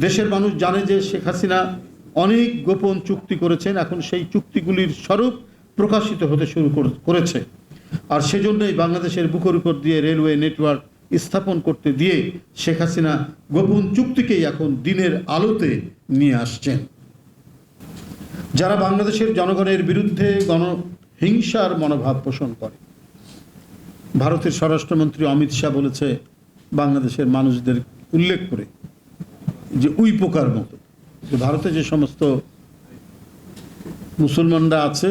দেশের মানুষ জানে যে শেখ হাসিনা অনেক গোপন চুক্তি করেছেন, এখন সেই চুক্তিগুলির স্বরূপ প্রকাশিত হতে শুরু কর- করেছে। আর সেজন্যই বাংলাদেশের বুকের উপর দিয়ে রেলওয়ে নেটওয়ার্ক স্থাপন করতে দিয়ে শেখ হাসিনা গোপন চুক্তিকেই এখন দিনের আলোতে নিয়ে আসছেন। যারা বাংলাদেশের জনগণের বিরুদ্ধে গণহিংসার মনোভাব পোষণ করে। ভারতের স্বরাষ্ট্রমন্ত্রী অমিত শাহ বলেছে, বাংলাদেশের মানুষদের উল্লেখ করে। যে উই পোকার মতো। ভারতে যে সমস্ত মুসলমানরা আছে,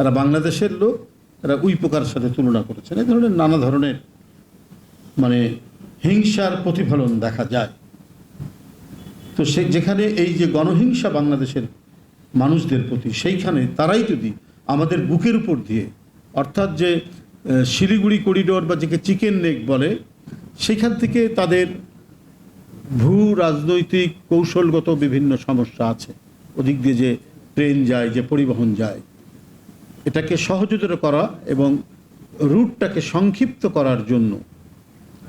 এরা বাংলাদেশের লোক, এরা উই পোকার সাথে তুলনা করেছেন। এই ধরনের নানা ধরনের মানে হিংসার প্রতিফলন দেখা যায়। তো সে যেখানে এই যে গণহিংসা বাংলাদেশের মানুষদের প্রতি, সেইখানে তারাই যদি আমাদের বুকের উপর দিয়ে, অর্থাৎ যে শিলিগুড়ি করিডোর বা যেকে চিকেন নেক বলে, সেখান থেকে তাদের ভূ রাজনৈতিক কৌশলগত বিভিন্ন সমস্যা আছে। ওদিক দিয়ে যে ট্রেন যায়, যে পরিবহন যায়, এটাকে সহজতর করা এবং রুটটাকে সংক্ষিপ্ত করার জন্য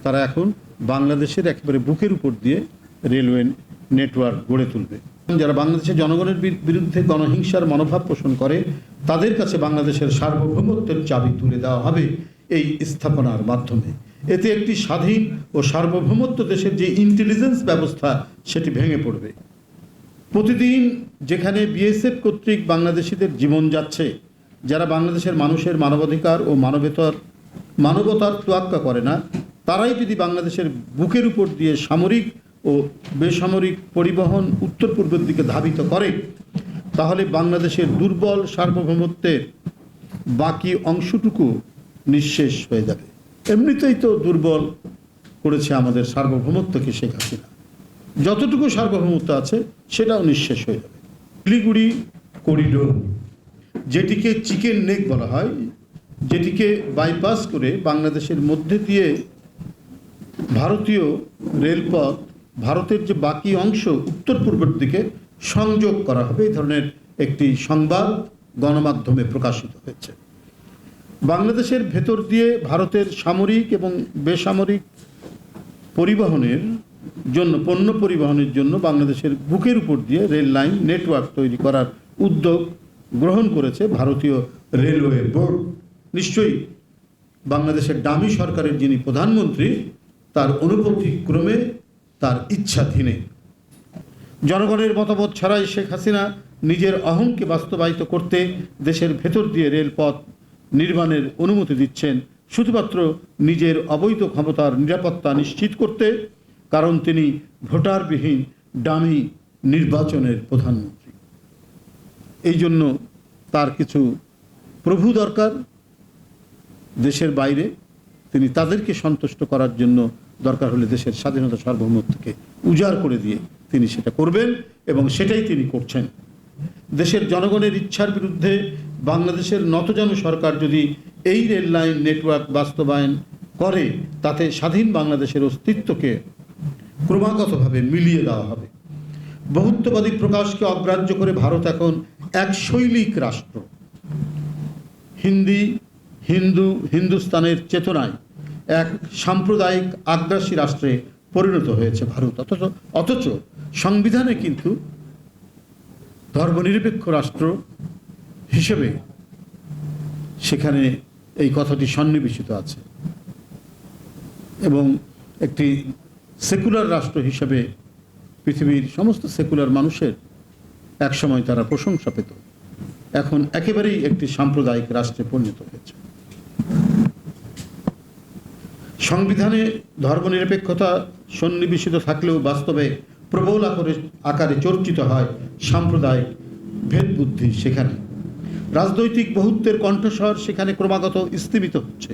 তারা এখন বাংলাদেশের একেবারে বুকের উপর দিয়ে রেলওয়ে নেটওয়ার্ক গড়ে তুলবে। যারা বাংলাদেশের জনগণের বিরুদ্ধে গণহিংসার মনোভাব পোষণ করে, তাদের কাছে বাংলাদেশের সার্বভৌমত্বের চাবি তুলে দেওয়া হবে। এই স্থাপনার মাধ্যমে। এতে একটি স্বাধীন ও সার্বভৌমত্ব দেশের যে ইন্টেলিজেন্স ব্যবস্থা, সেটি ভেঙে পড়বে। প্রতিদিন যেখানে বিএসএফ কর্তৃক বাংলাদেশিদের জীবন যাচ্ছে, যারা বাংলাদেশের মানুষের মানবাধিকার ও মানবেতর, মানবতার তোয়াক্কা করে না, তারাই যদি বাংলাদেশের বুকের উপর দিয়ে সামরিক ও বেসামরিক পরিবহন উত্তর পূর্বের দিকে ধাবিত করে, তাহলে বাংলাদেশের দুর্বল সার্বভৌমত্বের বাকি অংশটুকু নিঃশেষ হয়ে যাবে। এমনিতেই তো দুর্বল করেছে আমাদের সার্বভৌমত্বকে শেখ হাসিনা। যতটুকু সার্বভৌমত্ব আছে, সেটাও নিঃশেষ হয়ে যাবে। শিলিগুড়ি করিডোর, যেটিকে চিকেন নেক বলা হয়, যেটিকে বাইপাস করে বাংলাদেশের মধ্যে দিয়ে ভারতীয় রেলপথ ভারতের যে বাকি অংশ উত্তর পূর্বের দিকে সংযোগ করা হবে, এই ধরনের একটি সংবাদ গণমাধ্যমে প্রকাশিত হয়েছে। বাংলাদেশের ভেতর দিয়ে ভারতের সামরিক এবং বেসামরিক পরিবহনের জন্য, পণ্য পরিবহনের জন্য বাংলাদেশের বুকের উপর দিয়ে রেল লাইন নেটওয়ার্ক তৈরি করার উদ্যোগ গ্রহণ করেছে ভারতীয় রেলওয়ে বোর্ড। নিশ্চয়ই বাংলাদেশের ডামি সরকারের যিনি প্রধানমন্ত্রী, তার অনুভূতি ক্রমে তার ইচ্ছাধীনে। জনগণের মতামত ছাড়াই শেখ হাসিনা নিজের অহংকে বাস্তবায়িত করতে দেশের ভেতর দিয়ে রেলপথ নির্মাণের অনুমতি দিচ্ছেন শুধুমাত্র নিজের অবৈধ ক্ষমতার নিরাপত্তা নিশ্চিত করতে, কারণ তিনি ভোটারবিহীন ডামি নির্বাচনের প্রধানমন্ত্রী। এই জন্য তার কিছু প্রভু দরকার। দেশের বাইরে তিনি তাদেরকে সন্তুষ্ট করার জন্য দরকার হলে দেশের স্বাধীনতা সার্বভৌমত্বকে উজাড় করে দিয়ে তিনি সেটা করবেন এবং সেটাই তিনি করছেন। দেশের জনগণের ইচ্ছার বিরুদ্ধে বাংলাদেশের নতজানু সরকার যদি এই রেল লাইন নেটওয়ার্ক বাস্তবায়ন করে, তাতে স্বাধীন বাংলাদেশের অস্তিত্বকে ক্রমাগতভাবে মিলিয়ে দেওয়া হবে। বহুত্ববাদী প্রকাশকে অগ্রাহ্য করে ভারত এখন এক শৈলিক রাষ্ট্র। হিন্দি, হিন্দু, হিন্দুস্তানের চেতনায় এক সাম্প্রদায়িক আগ্রাসী রাষ্ট্রে পরিণত হয়েছে ভারত। অথচ অথচ সংবিধানে কিন্তু ধর্মনিরপেক্ষ রাষ্ট্র হিসেবে সেখানে এই কথাটি সন্নিবেশিত আছে এবং একটি সেকুলার রাষ্ট্র হিসেবে পৃথিবীর সমস্ত সেকুলার মানুষের একসময় তারা প্রশংসা পেত। এখন একেবারেই একটি সাম্প্রদায়িক রাষ্ট্রে পরিণত হয়েছে। সংবিধানে ধর্মনিরপেক্ষতা সন্নিবেশিত থাকলেও বাস্তবে প্রবল আকারে চর্চিত হয় সাম্প্রদায়িক ভেদবুদ্ধি সেখানে। রাজনৈতিক বহুত্বের কণ্ঠস্বর সেখানে ক্রমাগত স্তীমিত হচ্ছে।